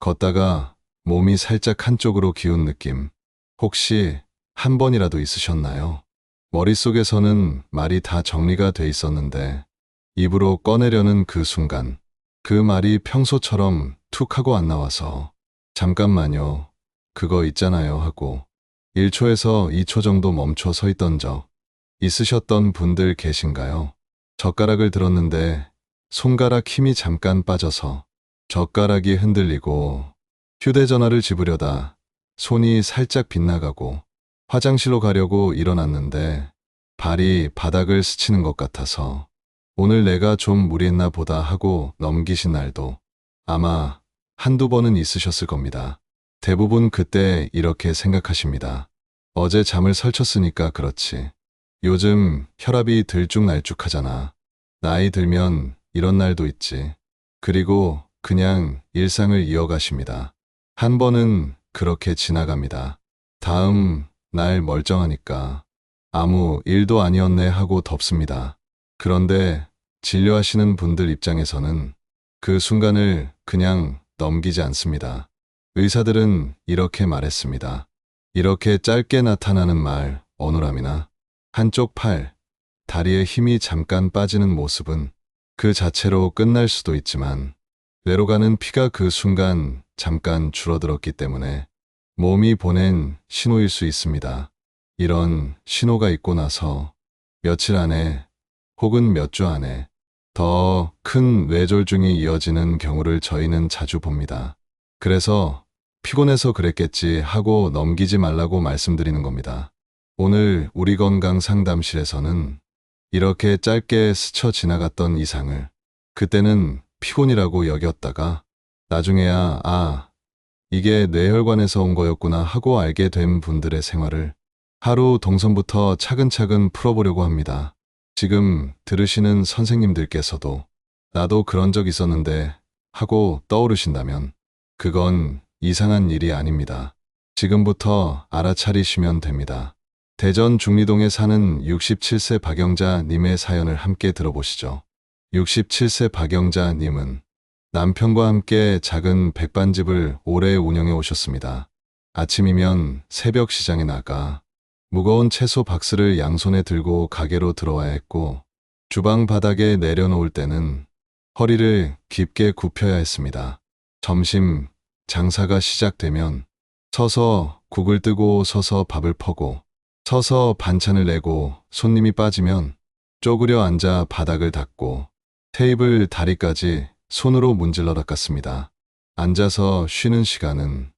걷다가 몸이 살짝 한쪽으로 기운 느낌. 혹시 한 번이라도 있으셨나요? 머릿속에서는 말이 다 정리가 돼 있었는데 입으로 꺼내려는 그 순간 그 말이 평소처럼 툭 하고 안 나와서 잠깐만요. 그거 있잖아요 하고 1초에서 2초 정도 멈춰 서 있던 적 있으셨던 분들 계신가요? 젓가락을 들었는데 손가락 힘이 잠깐 빠져서 젓가락이 흔들리고 휴대전화를 집으려다 손이 살짝 빗나가고 화장실로 가려고 일어났는데 발이 바닥을 스치는 것 같아서 오늘 내가 좀 무리했나 보다 하고 넘기신 날도 아마 한두 번은 있으셨을 겁니다. 대부분 그때 이렇게 생각하십니다. 어제 잠을 설쳤으니까 그렇지. 요즘 혈압이 들쭉날쭉하잖아. 나이 들면 이런 날도 있지. 그리고 그냥 일상을 이어가십니다. 한 번은 그렇게 지나갑니다. 다음 날 멀쩡하니까 아무 일도 아니었네 하고 덮습니다. 그런데 진료하시는 분들 입장에서는 그 순간을 그냥 넘기지 않습니다. 의사들은 이렇게 말했습니다. 이렇게 짧게 나타나는 말, 어눌함이나 한쪽 팔, 다리에 힘이 잠깐 빠지는 모습은 그 자체로 끝날 수도 있지만 뇌로 가는 피가 그 순간 잠깐 줄어들었기 때문에 몸이 보낸 신호일 수 있습니다. 이런 신호가 있고 나서 며칠 안에 혹은 몇 주 안에 더 큰 뇌졸중이 이어지는 경우를 저희는 자주 봅니다. 그래서 피곤해서 그랬겠지 하고 넘기지 말라고 말씀드리는 겁니다. 오늘 우리 건강 상담실에서는 이렇게 짧게 스쳐 지나갔던 이상을 그때는 피곤이라고 여겼다가 나중에야 아, 이게 뇌혈관에서 온 거였구나 하고 알게 된 분들의 생활을 하루 동선부터 차근차근 풀어보려고 합니다. 지금 들으시는 선생님들께서도 나도 그런 적 있었는데 하고 떠오르신다면 그건 이상한 일이 아닙니다. 지금부터 알아차리시면 됩니다. 대전 중리동에 사는 67세 박영자 님의 사연을 함께 들어보시죠. 67세 박영자 님은 남편과 함께 작은 백반집을 오래 운영해 오셨습니다. 아침이면 새벽 시장에 나가 무거운 채소 박스를 양손에 들고 가게로 들어와야 했고 주방 바닥에 내려놓을 때는 허리를 깊게 굽혀야 했습니다. 점심 장사가 시작되면 서서 국을 뜨고 서서 밥을 퍼고 서서 반찬을 내고 손님이 빠지면 쪼그려 앉아 바닥을 닦고 테이블 다리까지 손으로 문질러 닦았습니다. 앉아서 쉬는 시간은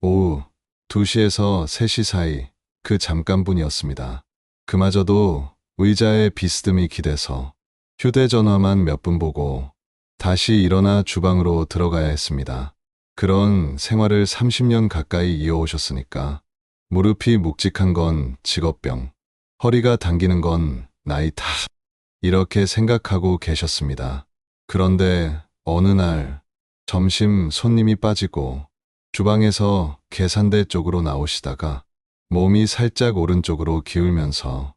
오후 2시에서 3시 사이 그 잠깐뿐이었습니다. 그마저도 의자에 비스듬히 기대서 휴대전화만 몇 분 보고 다시 일어나 주방으로 들어가야 했습니다. 그런 생활을 30년 가까이 이어오셨으니까 무릎이 묵직한 건 직업병, 허리가 당기는 건 나이 탓, 이렇게 생각하고 계셨습니다. 그런데 어느 날 점심 손님이 빠지고 주방에서 계산대 쪽으로 나오시다가 몸이 살짝 오른쪽으로 기울면서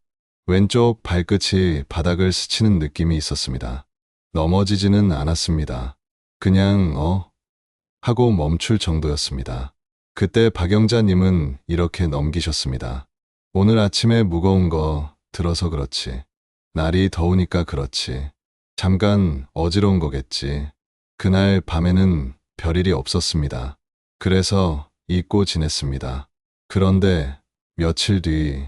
왼쪽 발끝이 바닥을 스치는 느낌이 있었습니다. 넘어지지는 않았습니다. 그냥 어? 하고 멈출 정도였습니다. 그때 박영자님은 이렇게 넘기셨습니다. 오늘 아침에 무거운 거 들어서 그렇지. 날이 더우니까 그렇지. 잠깐 어지러운 거겠지. 그날 밤에는 별일이 없었습니다. 그래서 잊고 지냈습니다. 그런데 며칠 뒤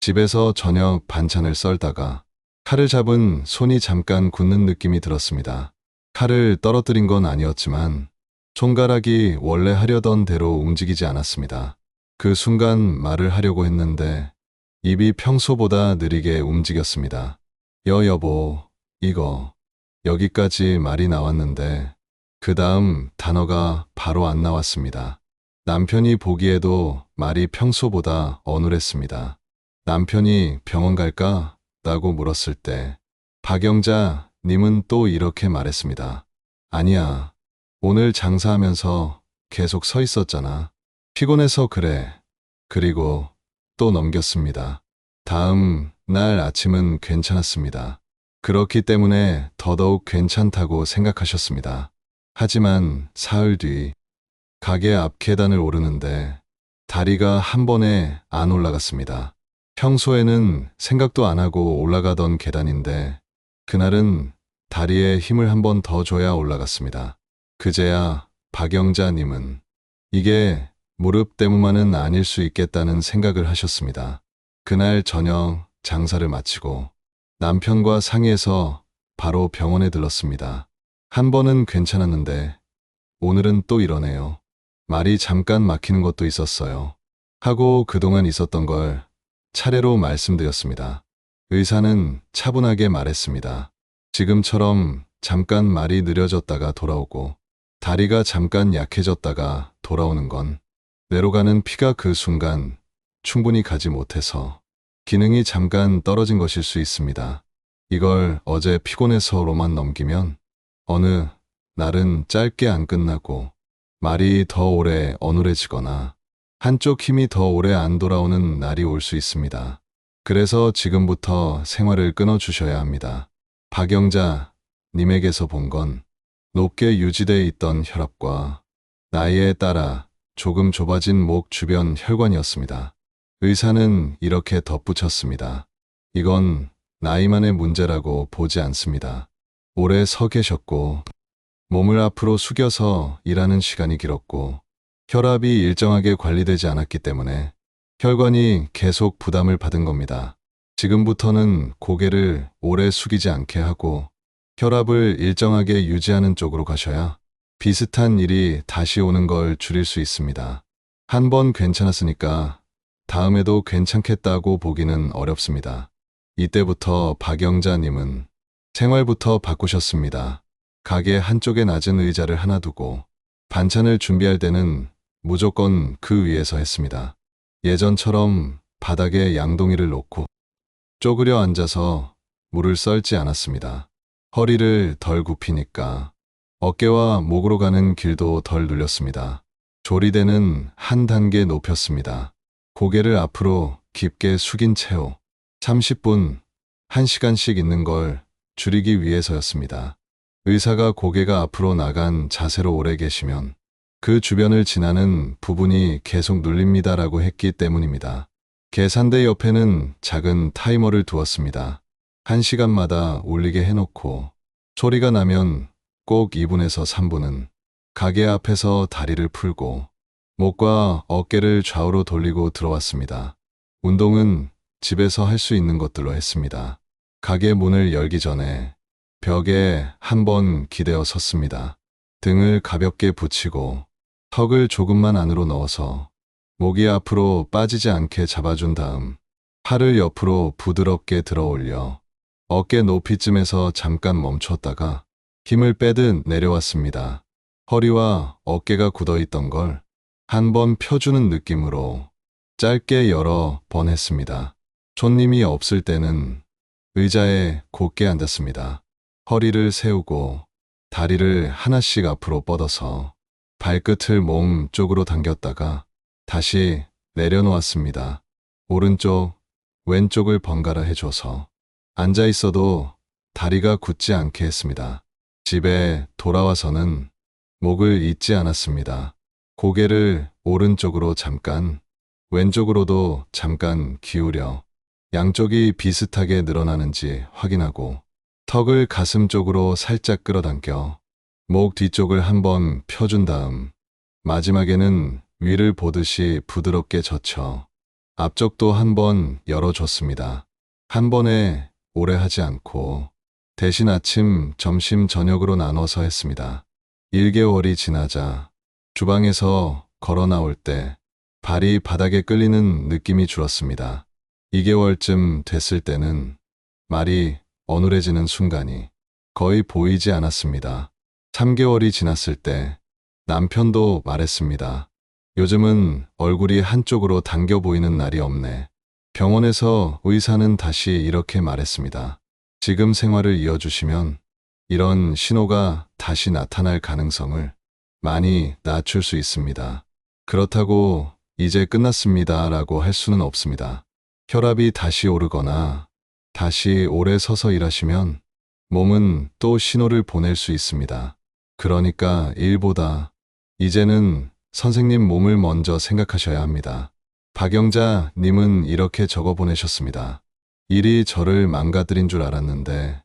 집에서 저녁 반찬을 썰다가 칼을 잡은 손이 잠깐 굳는 느낌이 들었습니다. 칼을 떨어뜨린 건 아니었지만 손가락이 원래 하려던 대로 움직이지 않았습니다. 그 순간 말을 하려고 했는데 입이 평소보다 느리게 움직였습니다. 여 여보, 이거 여기까지 말이 나왔는데 그 다음 단어가 바로 안 나왔습니다. 남편이 보기에도 말이 평소보다 어눌했습니다. 남편이 병원 갈까? 라고 물었을 때 박영자 님은 또 이렇게 말했습니다. 아니야. 오늘 장사하면서 계속 서 있었잖아. 피곤해서 그래. 그리고 또 넘겼습니다. 다음 날 아침은 괜찮았습니다. 그렇기 때문에 더더욱 괜찮다고 생각하셨습니다. 하지만 사흘 뒤 가게 앞 계단을 오르는데 다리가 한 번에 안 올라갔습니다. 평소에는 생각도 안 하고 올라가던 계단인데 그날은 다리에 힘을 한 번 더 줘야 올라갔습니다. 그제야 박영자님은 이게 무릎 때문만은 아닐 수 있겠다는 생각을 하셨습니다. 그날 저녁 장사를 마치고 남편과 상의해서 바로 병원에 들렀습니다. 한 번은 괜찮았는데 오늘은 또 이러네요. 말이 잠깐 막히는 것도 있었어요. 하고 그동안 있었던 걸 차례로 말씀드렸습니다. 의사는 차분하게 말했습니다. 지금처럼 잠깐 말이 느려졌다가 돌아오고 다리가 잠깐 약해졌다가 돌아오는 건 뇌로 가는 피가 그 순간 충분히 가지 못해서 기능이 잠깐 떨어진 것일 수 있습니다. 이걸 어제 피곤해서로만 넘기면 어느 날은 짧게 안 끝나고 말이 더 오래 어눌해지거나 한쪽 힘이 더 오래 안 돌아오는 날이 올 수 있습니다. 그래서 지금부터 생활을 끊어주셔야 합니다. 박영자 님에게서 본 건 높게 유지돼 있던 혈압과 나이에 따라 조금 좁아진 목 주변 혈관이었습니다. 의사는 이렇게 덧붙였습니다. 이건 나이만의 문제라고 보지 않습니다. 오래 서 계셨고 몸을 앞으로 숙여서 일하는 시간이 길었고 혈압이 일정하게 관리되지 않았기 때문에 혈관이 계속 부담을 받은 겁니다. 지금부터는 고개를 오래 숙이지 않게 하고 혈압을 일정하게 유지하는 쪽으로 가셔야 비슷한 일이 다시 오는 걸 줄일 수 있습니다. 한 번 괜찮았으니까 다음에도 괜찮겠다고 보기는 어렵습니다. 이때부터 박영자님은 생활부터 바꾸셨습니다. 가게 한쪽에 낮은 의자를 하나 두고 반찬을 준비할 때는 무조건 그 위에서 했습니다. 예전처럼 바닥에 양동이를 놓고 쪼그려 앉아서 물을 썰지 않았습니다. 허리를 덜 굽히니까 어깨와 목으로 가는 길도 덜 눌렸습니다. 조리대는 한 단계 높였습니다. 고개를 앞으로 깊게 숙인 채로 30분, 1시간씩 있는 걸 줄이기 위해서였습니다. 의사가 고개가 앞으로 나간 자세로 오래 계시면 그 주변을 지나는 부분이 계속 눌립니다라고 했기 때문입니다. 계산대 옆에는 작은 타이머를 두었습니다. 1시간마다 울리게 해놓고 소리가 나면 꼭 2분에서 3분은 가게 앞에서 다리를 풀고 목과 어깨를 좌우로 돌리고 들어왔습니다. 운동은 집에서 할 수 있는 것들로 했습니다. 가게 문을 열기 전에 벽에 한 번 기대어 섰습니다. 등을 가볍게 붙이고 턱을 조금만 안으로 넣어서 목이 앞으로 빠지지 않게 잡아준 다음 팔을 옆으로 부드럽게 들어 올려 어깨 높이쯤에서 잠깐 멈췄다가 힘을 빼듯 내려왔습니다. 허리와 어깨가 굳어 있던 걸 한 번 펴주는 느낌으로 짧게 여러 번 했습니다. 손님이 없을 때는 의자에 곧게 앉았습니다. 허리를 세우고 다리를 하나씩 앞으로 뻗어서 발끝을 몸 쪽으로 당겼다가 다시 내려놓았습니다. 오른쪽, 왼쪽을 번갈아 해줘서 앉아 있어도 다리가 굳지 않게 했습니다. 집에 돌아와서는 목을 잊지 않았습니다. 고개를 오른쪽으로 잠깐, 왼쪽으로도 잠깐 기울여 양쪽이 비슷하게 늘어나는지 확인하고 턱을 가슴 쪽으로 살짝 끌어당겨 목 뒤쪽을 한번 펴준 다음 마지막에는 위를 보듯이 부드럽게 젖혀 앞쪽도 한번 열어줬습니다. 한 번에 오래 하지 않고 대신 아침, 점심, 저녁으로 나눠서 했습니다. 1개월이 지나자 주방에서 걸어 나올 때 발이 바닥에 끌리는 느낌이 줄었습니다. 2개월쯤 됐을 때는 말이 어눌해지는 순간이 거의 보이지 않았습니다. 3개월이 지났을 때 남편도 말했습니다. 요즘은 얼굴이 한쪽으로 당겨 보이는 날이 없네. 병원에서 의사는 다시 이렇게 말했습니다. 지금 생활을 이어주시면 이런 신호가 다시 나타날 가능성을 많이 낮출 수 있습니다. 그렇다고 이제 끝났습니다 라고 할 수는 없습니다. 혈압이 다시 오르거나 다시 오래 서서 일하시면 몸은 또 신호를 보낼 수 있습니다. 그러니까 일보다 이제는 선생님 몸을 먼저 생각하셔야 합니다. 박영자 님은 이렇게 적어 보내셨습니다. 일이 저를 망가뜨린 줄 알았는데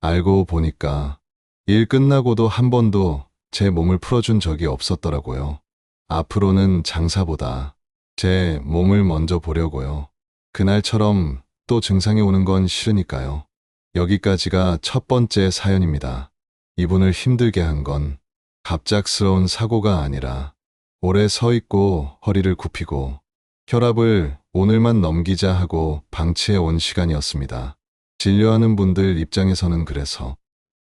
알고 보니까 일 끝나고도 한 번도 제 몸을 풀어준 적이 없었더라고요. 앞으로는 장사보다 제 몸을 먼저 보려고요. 그날처럼 또 증상이 오는 건 싫으니까요. 여기까지가 첫 번째 사연입니다. 이분을 힘들게 한 건 갑작스러운 사고가 아니라 오래 서 있고 허리를 굽히고 혈압을 오늘만 넘기자 하고 방치해 온 시간이었습니다. 진료하는 분들 입장에서는 그래서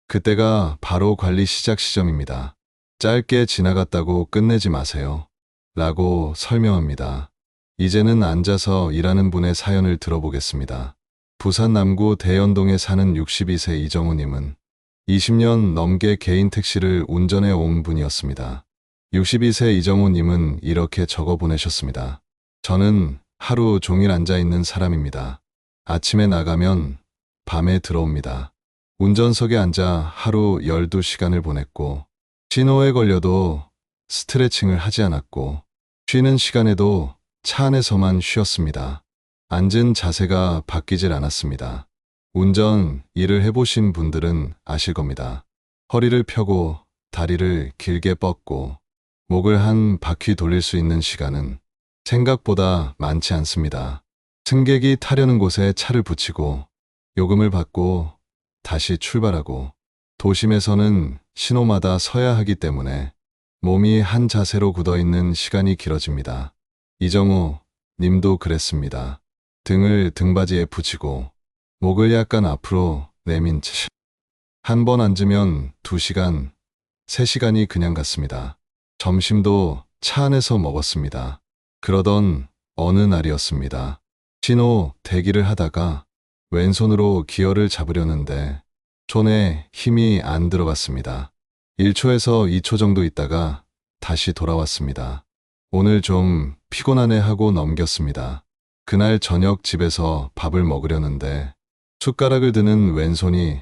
그때가 바로 관리 시작 시점입니다. 짧게 지나갔다고 끝내지 마세요. 라고 설명합니다. 이제는 앉아서 일하는 분의 사연을 들어보겠습니다. 부산 남구 대연동에 사는 62세 이정우님은 20년 넘게 개인 택시를 운전해 온 분이었습니다. 62세 이정우님은 이렇게 적어 보내셨습니다. 저는 하루 종일 앉아 있는 사람입니다. 아침에 나가면 밤에 들어옵니다. 운전석에 앉아 하루 12시간을 보냈고, 신호에 걸려도 스트레칭을 하지 않았고, 쉬는 시간에도 차 안에서만 쉬었습니다. 앉은 자세가 바뀌질 않았습니다. 운전 일을 해보신 분들은 아실 겁니다. 허리를 펴고 다리를 길게 뻗고 목을 한 바퀴 돌릴 수 있는 시간은 생각보다 많지 않습니다. 승객이 타려는 곳에 차를 붙이고 요금을 받고 다시 출발하고 도심에서는 신호마다 서야 하기 때문에 몸이 한 자세로 굳어 있는 시간이 길어집니다. 이정우 님도 그랬습니다. 등을 등받이에 붙이고 목을 약간 앞으로 내민 채. 한 번 앉으면 두 시간, 세 시간이 그냥 갔습니다. 점심도 차 안에서 먹었습니다. 그러던 어느 날이었습니다. 신호 대기를 하다가 왼손으로 기어를 잡으려는데 손에 힘이 안 들어갔습니다. 1초에서 2초 정도 있다가 다시 돌아왔습니다. 오늘 좀 피곤하네 하고 넘겼습니다. 그날 저녁 집에서 밥을 먹으려는데 숟가락을 드는 왼손이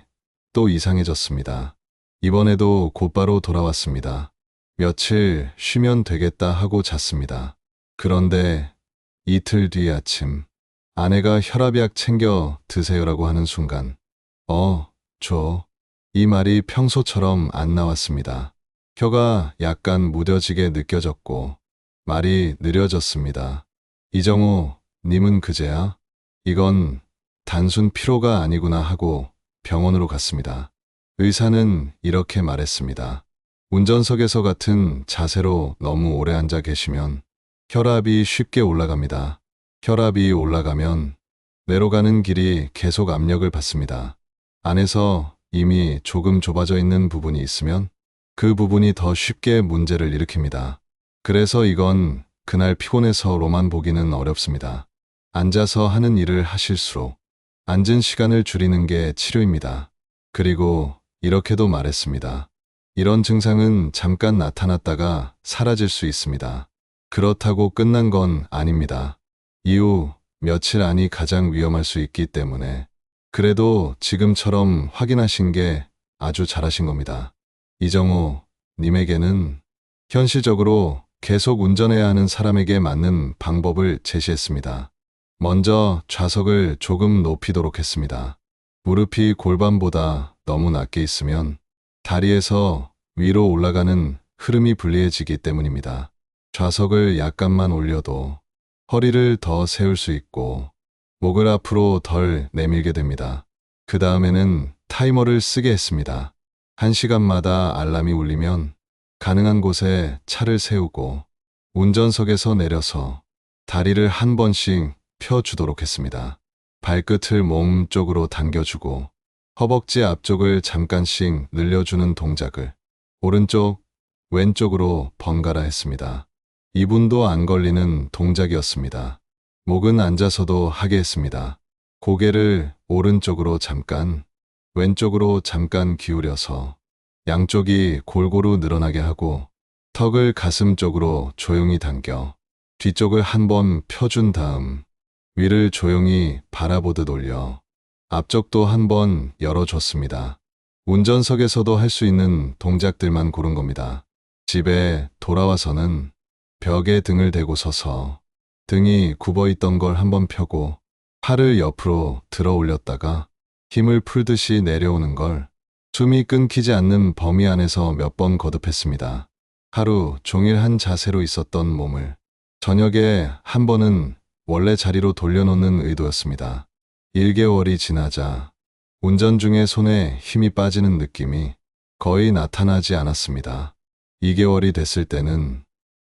또 이상해졌습니다. 이번에도 곧바로 돌아왔습니다. 며칠 쉬면 되겠다 하고 잤습니다. 그런데 이틀 뒤 아침 아내가 혈압약 챙겨 드세요라고 하는 순간 어, 줘. 이 말이 평소처럼 안 나왔습니다. 혀가 약간 무뎌지게 느껴졌고 말이 느려졌습니다. 이정우, 님은 그제야 이건 단순 피로가 아니구나 하고 병원으로 갔습니다. 의사는 이렇게 말했습니다. 운전석에서 같은 자세로 너무 오래 앉아 계시면 혈압이 쉽게 올라갑니다. 혈압이 올라가면 뇌로 가는 길이 계속 압력을 받습니다. 안에서 이미 조금 좁아져 있는 부분이 있으면 그 부분이 더 쉽게 문제를 일으킵니다. 그래서 이건 그날 피곤해서로만 보기는 어렵습니다. 앉아서 하는 일을 하실수록 앉은 시간을 줄이는 게 치료입니다. 그리고 이렇게도 말했습니다. 이런 증상은 잠깐 나타났다가 사라질 수 있습니다. 그렇다고 끝난 건 아닙니다. 이후 며칠 안이 가장 위험할 수 있기 때문에 그래도 지금처럼 확인하신 게 아주 잘하신 겁니다. 이정우 님에게는 현실적으로 계속 운전해야 하는 사람에게 맞는 방법을 제시했습니다. 먼저 좌석을 조금 높이도록 했습니다. 무릎이 골반보다 너무 낮게 있으면 다리에서 위로 올라가는 흐름이 불리해지기 때문입니다. 좌석을 약간만 올려도 허리를 더 세울 수 있고 목을 앞으로 덜 내밀게 됩니다. 그 다음에는 타이머를 쓰게 했습니다. 한 시간마다 알람이 울리면 가능한 곳에 차를 세우고 운전석에서 내려서 다리를 한 번씩 펴주도록 했습니다. 발끝을 몸 쪽으로 당겨주고 허벅지 앞쪽을 잠깐씩 늘려주는 동작을 오른쪽, 왼쪽으로 번갈아 했습니다. 2분도 안 걸리는 동작이었습니다. 목은 앉아서도 하게 했습니다. 고개를 오른쪽으로 잠깐, 왼쪽으로 잠깐 기울여서 양쪽이 골고루 늘어나게 하고 턱을 가슴 쪽으로 조용히 당겨 뒤쪽을 한번 펴준 다음 위를 조용히 바라보듯 올려 앞쪽도 한번 열어줬습니다. 운전석에서도 할 수 있는 동작들만 고른 겁니다. 집에 돌아와서는 벽에 등을 대고 서서 등이 굽어 있던 걸 한번 펴고 팔을 옆으로 들어 올렸다가 힘을 풀듯이 내려오는 걸 숨이 끊기지 않는 범위 안에서 몇 번 거듭했습니다. 하루 종일 한 자세로 있었던 몸을 저녁에 한 번은 원래 자리로 돌려놓는 의도였습니다. 1개월이 지나자 운전 중에 손에 힘이 빠지는 느낌이 거의 나타나지 않았습니다. 2개월이 됐을 때는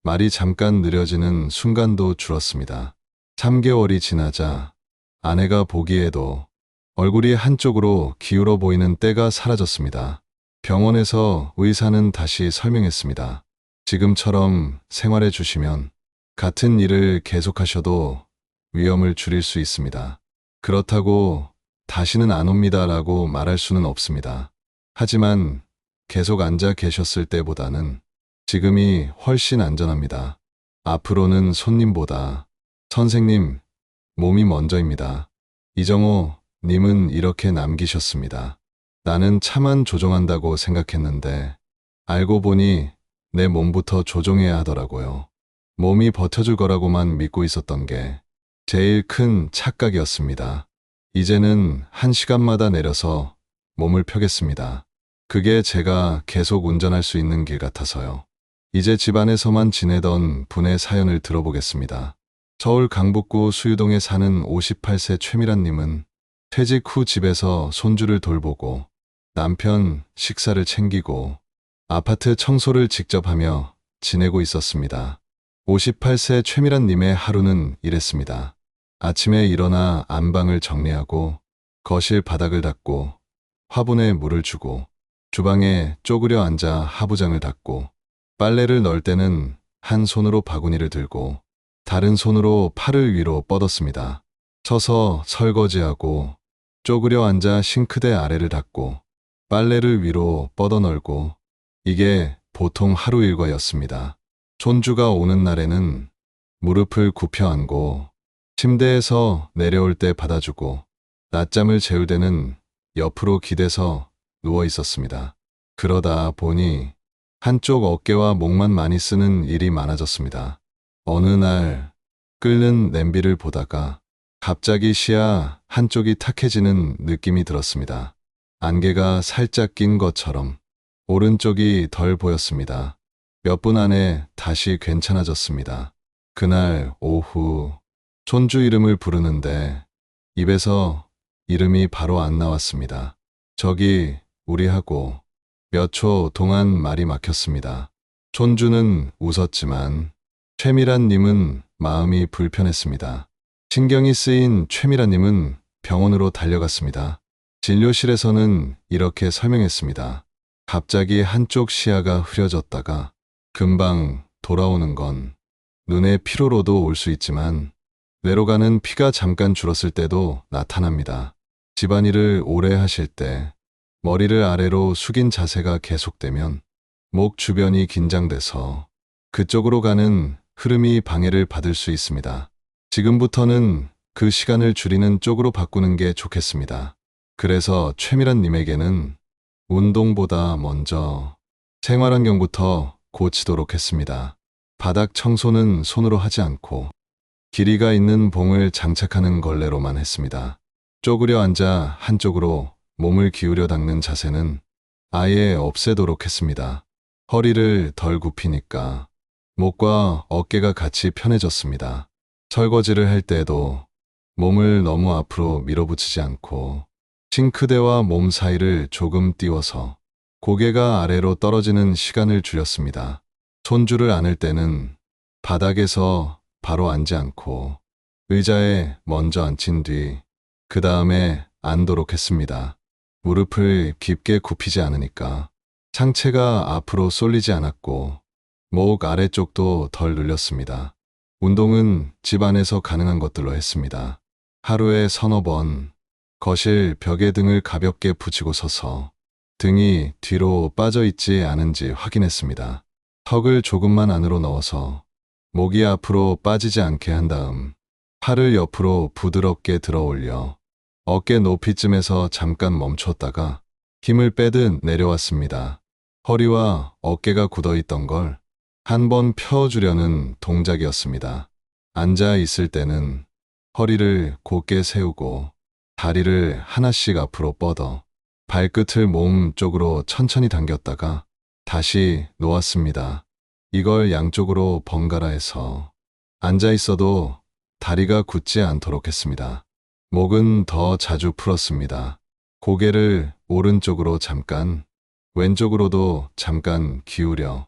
말이 잠깐 느려지는 순간도 줄었습니다. 3개월이 지나자 아내가 보기에도 얼굴이 한쪽으로 기울어 보이는 때가 사라졌습니다. 병원에서 의사는 다시 설명했습니다. 지금처럼 생활해 주시면 같은 일을 계속하셔도 위험을 줄일 수 있습니다. 그렇다고 다시는 안 옵니다라고 말할 수는 없습니다. 하지만 계속 앉아 계셨을 때보다는 지금이 훨씬 안전합니다. 앞으로는 손님보다 선생님, 몸이 먼저입니다. 이정호 님은 이렇게 남기셨습니다. 나는 차만 조종한다고 생각했는데 알고 보니 내 몸부터 조종해야 하더라고요. 몸이 버텨줄 거라고만 믿고 있었던 게 제일 큰 착각이었습니다. 이제는 한 시간마다 내려서 몸을 펴겠습니다. 그게 제가 계속 운전할 수 있는 길 같아서요. 이제 집안에서만 지내던 분의 사연을 들어보겠습니다. 서울 강북구 수유동에 사는 58세 최미란님은 퇴직 후 집에서 손주를 돌보고 남편 식사를 챙기고 아파트 청소를 직접 하며 지내고 있었습니다. 58세 최미란님의 하루는 이랬습니다. 아침에 일어나 안방을 정리하고 거실 바닥을 닦고 화분에 물을 주고 주방에 쪼그려 앉아 하부장을 닦고 빨래를 넣을 때는 한 손으로 바구니를 들고 다른 손으로 팔을 위로 뻗었습니다. 서서 설거지하고 쪼그려 앉아 싱크대 아래를 닦고 빨래를 위로 뻗어 널고 이게 보통 하루 일과였습니다. 손주가 오는 날에는 무릎을 굽혀 안고 침대에서 내려올 때 받아주고 낮잠을 재울 때는 옆으로 기대서 누워 있었습니다. 그러다 보니 한쪽 어깨와 목만 많이 쓰는 일이 많아졌습니다. 어느 날 끓는 냄비를 보다가 갑자기 시야 한쪽이 탁해지는 느낌이 들었습니다. 안개가 살짝 낀 것처럼 오른쪽이 덜 보였습니다. 몇 분 안에 다시 괜찮아졌습니다. 그날 오후 손주 이름을 부르는데 입에서 이름이 바로 안 나왔습니다. 저기 우리 하고 몇 초 동안 말이 막혔습니다. 손주는 웃었지만 최미란 님은 마음이 불편했습니다. 신경이 쓰인 최미란 님은 병원으로 달려갔습니다. 진료실에서는 이렇게 설명했습니다. 갑자기 한쪽 시야가 흐려졌다가 금방 돌아오는 건 눈의 피로로도 올 수 있지만 뇌로 가는 피가 잠깐 줄었을 때도 나타납니다. 집안일을 오래 하실 때 머리를 아래로 숙인 자세가 계속되면 목 주변이 긴장돼서 그쪽으로 가는 흐름이 방해를 받을 수 있습니다. 지금부터는 그 시간을 줄이는 쪽으로 바꾸는 게 좋겠습니다. 그래서 최미란 님에게는 운동보다 먼저 생활환경부터 고치도록 했습니다. 바닥 청소는 손으로 하지 않고 길이가 있는 봉을 장착하는 걸레로만 했습니다. 쪼그려 앉아 한쪽으로 몸을 기울여 닦는 자세는 아예 없애도록 했습니다. 허리를 덜 굽히니까 목과 어깨가 같이 편해졌습니다. 설거지를 할 때에도 몸을 너무 앞으로 밀어붙이지 않고 싱크대와 몸 사이를 조금 띄워서 고개가 아래로 떨어지는 시간을 줄였습니다. 손주를 안을 때는 바닥에서 바로 앉지 않고 의자에 먼저 앉힌 뒤 그 다음에 앉도록 했습니다. 무릎을 깊게 굽히지 않으니까 상체가 앞으로 쏠리지 않았고 목 아래쪽도 덜 눌렸습니다. 운동은 집 안에서 가능한 것들로 했습니다. 하루에 서너 번 거실 벽에 등을 가볍게 붙이고 서서 등이 뒤로 빠져 있지 않은지 확인했습니다. 턱을 조금만 안으로 넣어서 목이 앞으로 빠지지 않게 한 다음 팔을 옆으로 부드럽게 들어 올려 어깨 높이쯤에서 잠깐 멈췄다가 힘을 빼듯 내려왔습니다. 허리와 어깨가 굳어 있던 걸 한 번 펴주려는 동작이었습니다. 앉아 있을 때는 허리를 곧게 세우고 다리를 하나씩 앞으로 뻗어 발끝을 몸 쪽으로 천천히 당겼다가 다시 놓았습니다. 이걸 양쪽으로 번갈아 해서 앉아 있어도 다리가 굳지 않도록 했습니다. 목은 더 자주 풀었습니다. 고개를 오른쪽으로 잠깐, 왼쪽으로도 잠깐 기울여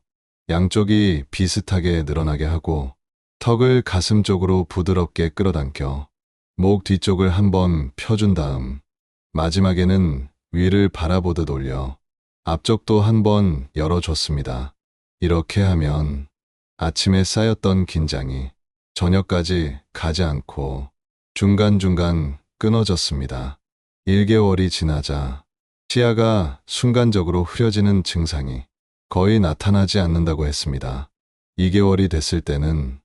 양쪽이 비슷하게 늘어나게 하고 턱을 가슴 쪽으로 부드럽게 끌어당겨 목 뒤쪽을 한번 펴준 다음 마지막에는 위를 바라보듯 올려 앞쪽도 한번 열어줬습니다. 이렇게 하면 아침에 쌓였던 긴장이 저녁까지 가지 않고 중간중간 끊어졌습니다. 1개월이 지나자 치아가 순간적으로 흐려지는 증상이 거의 나타나지 않는다고 했습니다. 2개월이 됐을 때는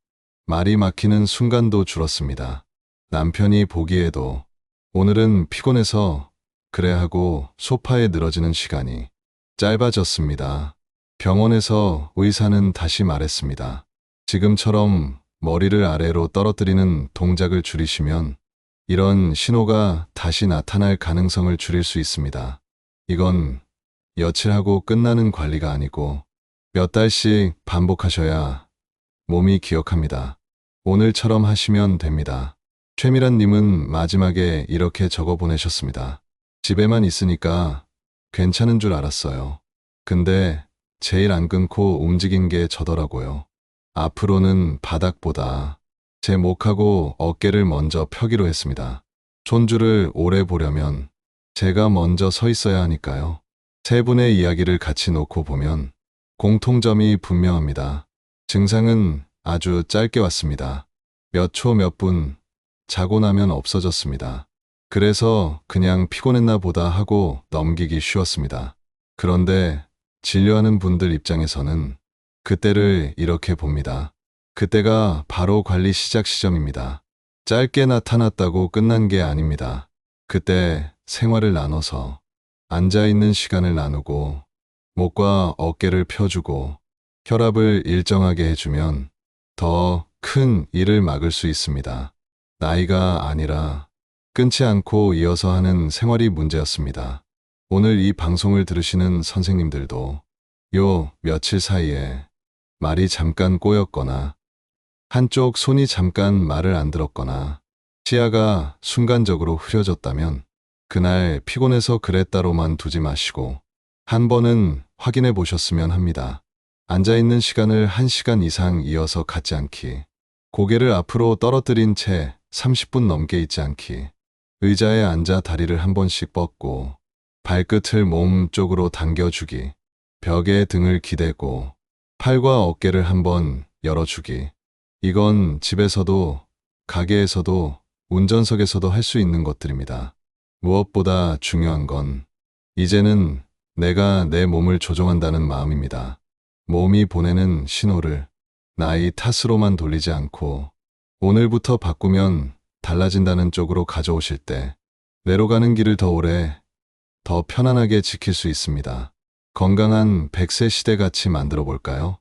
말이 막히는 순간도 줄었습니다. 남편이 보기에도 오늘은 피곤해서 그래 하고 소파에 늘어지는 시간이 짧아졌습니다. 병원에서 의사는 다시 말했습니다. 지금처럼 머리를 아래로 떨어뜨리는 동작을 줄이시면 이런 신호가 다시 나타날 가능성을 줄일 수 있습니다. 이건 여칠하고 끝나는 관리가 아니고 몇 달씩 반복하셔야 몸이 기억합니다. 오늘처럼 하시면 됩니다. 최미란 님은 마지막에 이렇게 적어 보내셨습니다. 집에만 있으니까 괜찮은 줄 알았어요. 근데 제일 안 끊고 움직인 게 저더라고요. 앞으로는 바닥보다 제 목하고 어깨를 먼저 펴기로 했습니다. 손주를 오래 보려면 제가 먼저 서 있어야 하니까요. 세 분의 이야기를 같이 놓고 보면 공통점이 분명합니다. 증상은 아주 짧게 왔습니다. 몇 초 몇 분 자고 나면 없어졌습니다. 그래서 그냥 피곤했나 보다 하고 넘기기 쉬웠습니다. 그런데 진료하는 분들 입장에서는 그때를 이렇게 봅니다. 그때가 바로 관리 시작 시점입니다. 짧게 나타났다고 끝난 게 아닙니다. 그때 생활을 나눠서 앉아있는 시간을 나누고 목과 어깨를 펴주고 혈압을 일정하게 해주면 더 큰 일을 막을 수 있습니다. 나이가 아니라 끊지 않고 이어서 하는 생활이 문제였습니다. 오늘 이 방송을 들으시는 선생님들도 요 며칠 사이에 말이 잠깐 꼬였거나 한쪽 손이 잠깐 말을 안 들었거나 치아가 순간적으로 흐려졌다면 그날 피곤해서 그랬다로만 두지 마시고 한 번은 확인해 보셨으면 합니다. 앉아있는 시간을 1시간 이상 이어서 갖지 않기. 고개를 앞으로 떨어뜨린 채 30분 넘게 있지 않기. 의자에 앉아 다리를 한 번씩 뻗고 발끝을 몸 쪽으로 당겨주기. 벽에 등을 기대고 팔과 어깨를 한번 열어주기. 이건 집에서도 가게에서도 운전석에서도 할 수 있는 것들입니다. 무엇보다 중요한 건 이제는 내가 내 몸을 조종한다는 마음입니다. 몸이 보내는 신호를 나이 탓으로만 돌리지 않고 오늘부터 바꾸면 달라진다는 쪽으로 가져오실 때 내로 가는 길을 더 오래, 더 편안하게 지킬 수 있습니다. 건강한 100세 시대 같이 만들어 볼까요?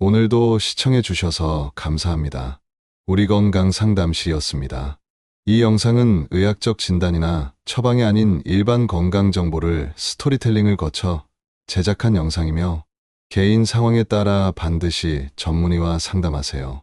오늘도 시청해 주셔서 감사합니다. 우리 건강 상담실이었습니다. 이 영상은 의학적 진단이나 처방이 아닌 일반 건강 정보를 스토리텔링을 거쳐 제작한 영상이며 개인 상황에 따라 반드시 전문의와 상담하세요.